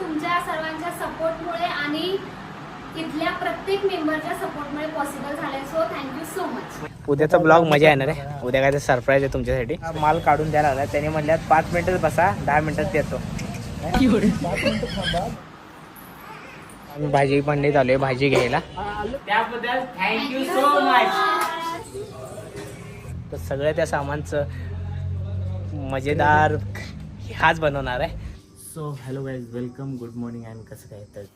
तुमच्या सर्वांच्या सपोर्टमुळे आणि इथल्या प्रत्येक मेंबरच्या सपोर्टमुळे पॉसिबल झालंय. So thank you so much उद्याचा ब्लॉग मजा येणार आहे. उद्या काय सरप्राईज आहे तुमच्यासाठी. माल काढून द्यायला लागला त्याने म्हणल्यात पाच मिनिटच बसा दहा मिनिटात देतो. आम्ही भाजी पंडित आलोय भाजी घ्यायला. त्याबद्दल थँक्यू सो मच तर सगळं त्या सामानचं मजेदार हाच बनवणार आहे so hello guys welcome good morning and कसं काय तर?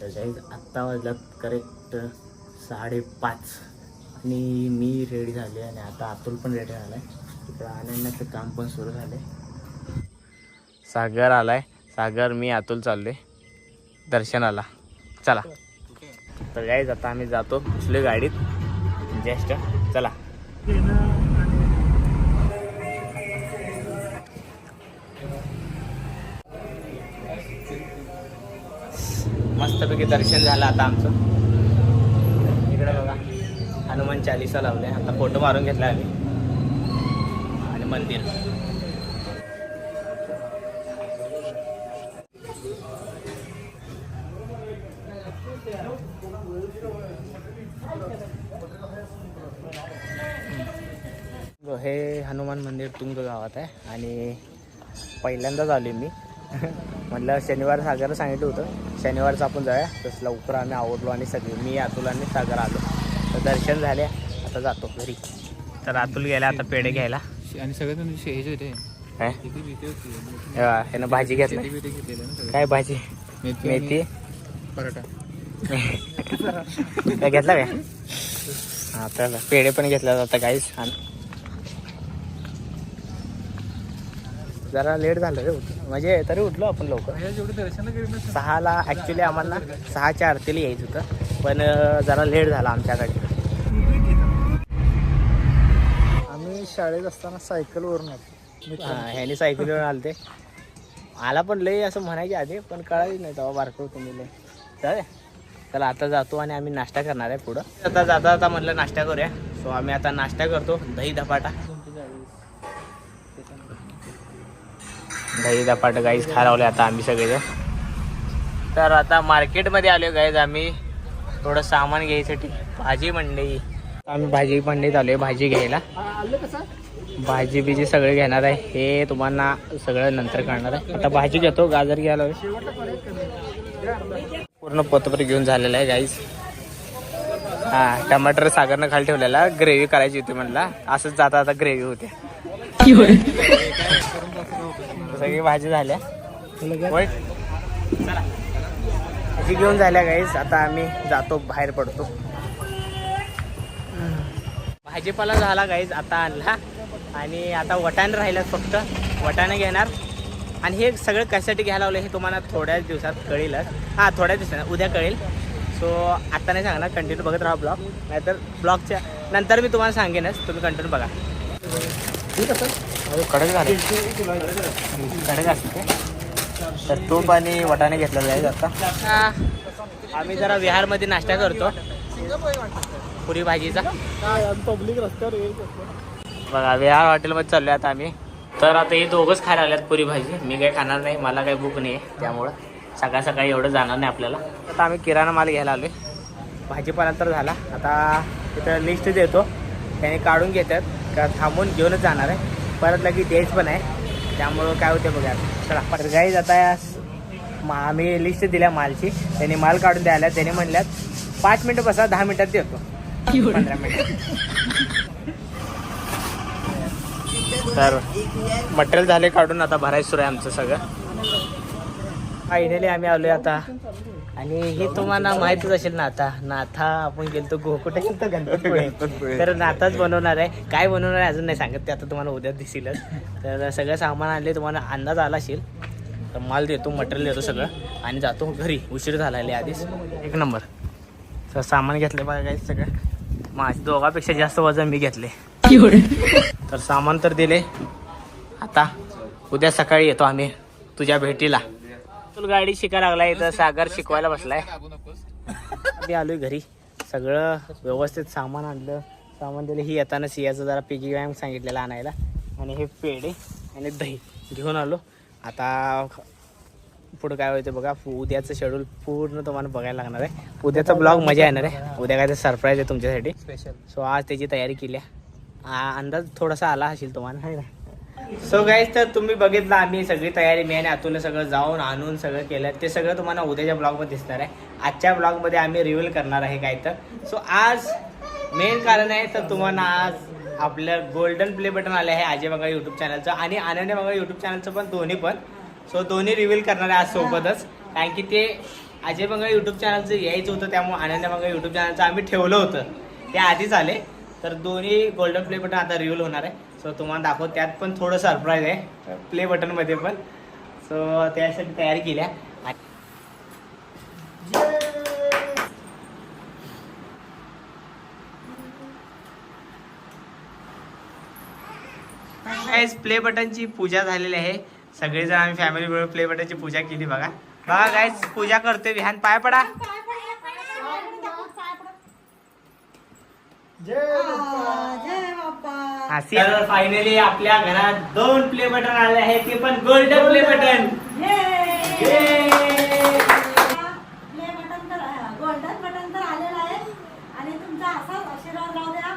तर गाईज आत्ता वाजलात करेक्ट साडेपाच आणि मी रेडी झाले आणि आता अतुल पण रेडी झाला आहे. इकडं अनन्याचं काम पण सुरू झालं सागर आलाय. सागर मी अतुल चाललोय दर्शनाला. चला. तर गाईज आता आम्ही जातो कुठल्या गाडीत? जस्ट चला. मस्तपैकी दर्शन झालं आता आमचं. इकडे बघा हनुमान चालिसा लावले आता फोटो मारून घेतला आम्ही. आणि मंदिर. हे हनुमान मंदिर तुंग गावात आहे. आणि पहिल्यांदाच आले मी. म्हटलं शनिवार सागरला सांगितलं होतं. शनिवारचं आपण जाऊया. तसं लवकर आम्ही आवडलो आणि सगळे. मी अतुल आणि सागर आलो. तर दर्शन झाले. आता जातो घरी. तर अतुल गेला आता पेढे घ्यायला. आणि सगळ्यात म्हणजे हे जे होते काय हे ह्यानं भाजी घेतली. काय भाजी? मेथी आणि पराठा. काय घेतला काय हा तर पेढे पण घेतला जाता काहीच जरा लेट झालं रे उठ- म्हणजे तरी उठलो आपण लवकर. सहाला ॲक्च्युली आम्हाला सहाच्या आरतीला यायचं होतं. पण अं, जरा लेट झाला आमच्याकडे. आम्ही शाळेत असताना सायकलवरून हां ह्यानी सायकलीवर आलते. आला पण लय असं म्हणायचे आधी पण कळाली नाही तेव्हा बारकं होतं मी लय चालेल चला आता जातो आणि आम्ही नाश्ता करणार आहे पुढं. आता जाता जाता म्हटलं नाश्ता करूया. सो आम्ही आता नाश्ता करतो दही धपाटा. दही धपाटा गाईज खा लावले आता आम्ही सगळेजण. तर आता मार्केटमध्ये आलो गाईज आम्ही. थोडं सामान घ्यायसाठी. भाजी मंडई. आम्ही भाजी मंडईत आलोय भाजी घ्यायला. भाजी बिजी सगळे घेणार आहे. हे तुम्हाला सगळं नंतर करणार आहे. आता भाजी घेतो गाजर घ्यायला पूर्ण पोतभर घेऊन झालेलं आहे गाईज हा टमाटर सागरनं खाली ठेवलेला. ग्रेव्ही करायची होती म्हणला. असंच जाता आता ग्रेव्ही होते. सगळी भाजी झाल्या. होय. चला. भाजी घेऊन झाल्या गाईज आता आम्ही जातो बाहेर पडतो. भाजीपाला झाला गाईज आता आणला. आणि आता वटाणे राहिलं फक्त. वटाणे घेणार. आणि हे सगळं कशासाठी घ्यायला लावलं हे तुम्हाला थोड्याच दिवसात कळेलच. हां थोड्या दिवसात उद्या कळेल. सो आता नाही सांगणार कंटिन्यू बघत राहा ब्लॉग नाहीतर ब्लॉगच्या नंतर मी तुम्हाला सांगेनच. तुम्ही कंटिन्यू बघा. अरे, कडक झाले. कडक असते तर तूप आणि वटाणे घेतलेला आहे आता. आम्ही जरा विहारमध्ये नाश्ता करतो. पुरी भाजीचा. पब्लिक रस्त्यावर बघा विहार हॉटेलमध्ये चाललोय आता आम्ही. तर आता हे दोघंच खायला आल्यात पुरी भाजी. मी काही खाणार नाही मला काही भूक नाही आहे त्यामुळं. सकाळ सकाळी एवढं जाणार नाही आपल्याला. आता आम्ही किराणा माल घ्यायला आलोय. भाजीपाला तर झाला. आता तिथं लिस्ट देतो. त्याने काढून घेतात. का थांबून घेऊनच जाणार आहे. परत लगी द्यायच पण आहे. त्यामुळं काय होते बघा चला तर गाईज आता मा- आम्ही लिस्ट दिल्या मालची. त्यांनी माल काढून द्यायला त्याने म्हणल्यात पाच मिनटं बसा दहा मिनिटात देतो. पंधरा मिनिट. तर मटेरियल झाले काढून आता भरायचं सुरू आहे आमचं सगळं. फायनली आम्ही आलोय आता. आणि हे तुम्हाला माहितच असेल ना आता नाथा आपण गेलतो गो कुठे गेलतो? गणपतपुळे तर नाथाच बनवणार आहे. काय बनवणार आहे अजून नाही सांगत ते आता तुम्हाला उद्या दिसेलच. तर सगळं सामान आणले तुम्हाला अंदाज आला असेल. तर माल देतो मटेरियल देतो सगळं. आणि जातो घरी उशीर झाला आहे आधीच. एक नंबर. तर सामान घेतलं बघा काही सगळं. माझ्या दोघांपेक्षा जास्त वजन मी घेतले तर सामान तर दिले. आता उद्या सकाळी येतो आम्ही तुझ्या भेटीला. तुला गाडी शिकायला लागलाय तर सागर शिकवायला बसलाय. मी आलोय घरी. सगळं व्यवस्थित सामान आणलं. सामान दिलं ही येताना सियाचं जरा पिगी व्यायाम सांगितलेलं आणायला. आणि हे पेढे आणि दही घेऊन आलो. आता पुढं काय होतं बघा उद्याचं शेड्यूल पूर्ण तुम्हाला बघायला लागणार आहे. उद्याचा ब्लॉग मजा येणार आहे. उद्या काय सरप्राईज आहे तुमच्यासाठी. स्पेशल सो आज त्याची तयारी केली अंदाज थोडासा आला असेल तुम्हाला. आहे ना सो गाईज तर तुम्ही बघितलं आम्ही सगळी तयारी मी आणि आतून सगळं जाऊन आणून सगळं केलं. ते सगळं तुम्हाला उद्याच्या ब्लॉगमध्ये दिसणार आहे. आजच्या ब्लॉगमध्ये आम्ही रिव्हील करणार आहे काय तर. सो आज मेन कारण आहे तर तुम्हाला आज आपलं गोल्डन प्ले बटन आलं आहे अजय बघा यूट्यूब चॅनलचं आणि आनंद बघा यूट्यूब चॅनलचं पण दोन्ही पण. सो दोन्ही रिव्हील करणार आहे आज सोबतच. कारण की ते अजय बंगाळ यूट्यूब चॅनलचं यायचं होतं त्यामुळे आनंद बंगाळ यूट्यूब चॅनलचं आम्ही ठेवलं होतं. ते आधीच आले. तर दोन्ही गोल्डन प्ले बटन आता रिव्हील होणार आहे. सो तुम्हाला दाखव त्यात पण थोडं सरप्राईज आहे. प्ले बटनमध्ये पण. सो त्यासाठी तयारी केल्या. प्ले बटनची पूजा झालेली आहे. सगळेजण आम्ही फॅमिली मिळून प्ले बटनची पूजा केली बघा. बघा गायस पूजा करतोय. विहान पाय पडा. तर फायनली आपल्या घरात दोन प्ले बटन आले आहेत. ते पण golden play button play button तर गोल्डन बटन तर आलेलं आहे. आणि तुमचा असाच आशीर्वाद राहू द्या.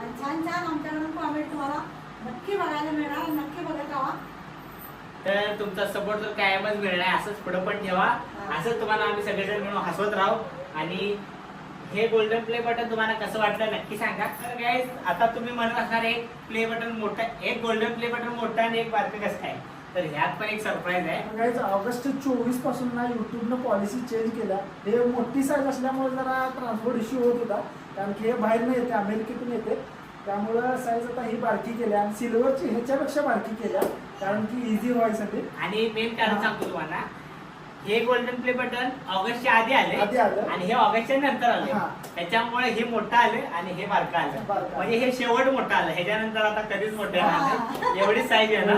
आणि छान छान आमच्याकडून कॉमेंट तुम्हाला नक्की बघायला मिळणार. नक्की बघत राहा. तर तुमचा सपोर्ट तर कायमच मिळणार असंच पुढे पण ठेवा. असंच तुम्हाला आम्ही सगळेजण मिळून हसवत राहू. आणि हे गोल्डन प्ले बटन तुम्हाला कसं वाटलं नक्की सांगा. तर guys, आता तुम्ही म्हणत असणार एक प्ले बटन मोठा एक गोल्डन प्ले बटन मोठा आणि एक बारकं कसं काय? तर ह्यात पण एक सरप्राईज आहे. ऑगस्ट चोवीसपासून ना युट्यूबनं पॉलिसी चेंज केल्या हे मोठी साईज असल्यामुळे जरा ट्रान्सपोर्ट इश्यू होत होता. कारण की हे बाहेर नाही येते अमेरिकेतून येते. त्यामुळं साईज आता ही बारकी केल्या आणि सिल्वरची ह्याच्यापेक्षा बारकी केल्या. कारण की इझी व्हायसाठी. आणि मेन कारण सांगतो तुम्हाला हे गोल्डन प्ले बटन ऑगस्टच्या आधी आले आधी आलं. आणि हे ऑगस्टच्या नंतर आले. हा. त्याच्यामुळे हे मोठं आले आणि हे बारकं आलं. बारकं. म्हणजे हे शेवट मोठं आलं. ह्याच्यानंतर आता कधीच मोठं येणार नाही. एवढीच साईज आहे ना.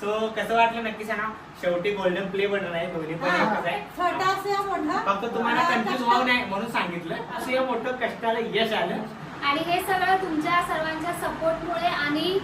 सो कसं वाटलं नक्की सांगा? शेवटी गोल्डन प्ले बटन आहे. दोन्ही पण हा. एकच आहे. छोटा असू या मोठा. फक्त तुम्हाला कन्फ्युज व्हावं नाही म्हणून सांगितलं. असं हे मोठं कष्टाला यश आलं. आणि हे सगळं तुमच्या सर्वांच्या सपोर्टमुळे आणि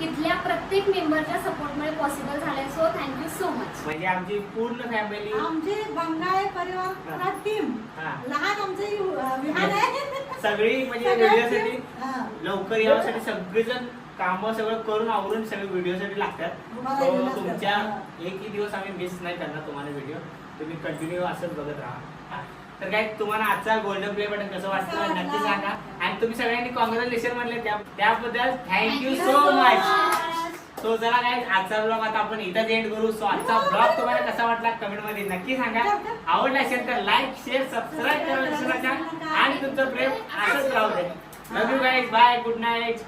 इथल्या प्रत्येक मेंबरच्या सपोर्टमुळे पॉसिबल झालंय. So thank you so much म्हणजे आमची पूर्ण फॅमिली आमची बंगाळे परिवार टीम हा. लहान आमचे यु- विहान आहे. सगळी म्हणजे व्हिडिओसाठी हा. लवकर यासाठी सगळेजण काम सगळं करून आवरून सगळे व्हिडिओसाठी लागतात. तुम्हाला So, येऊन तुमच्या असतात. एकही दिवस आम्ही मिस नाही करणार तुम्हाला व्हिडिओ तुम्ही कंटिन्यू असंच बघत राहा. हा. तर काय तुम्हाला आजचा गोल्डन प्ले बटन कसं वाटतं? नक्की सांगा. आणि तुम्ही सगळ्यांनी कॉंग्रॅच्युलेशन म्हणले त्या- त्याबद्दल थँक्यू सो मच. सो चला काय आजचा ब्लॉग आता आपण इथंच एंड करू. सो आजचा ब्लॉग तुम्हाला कसा वाटला कमेंटमध्ये नक्की सांगा. आवडला असेल तर लाईक शेअर सबस्क्राईब करायला विसरू नका. आणि तुमचं प्रेम असंच राहू दे. Love you guys bye good night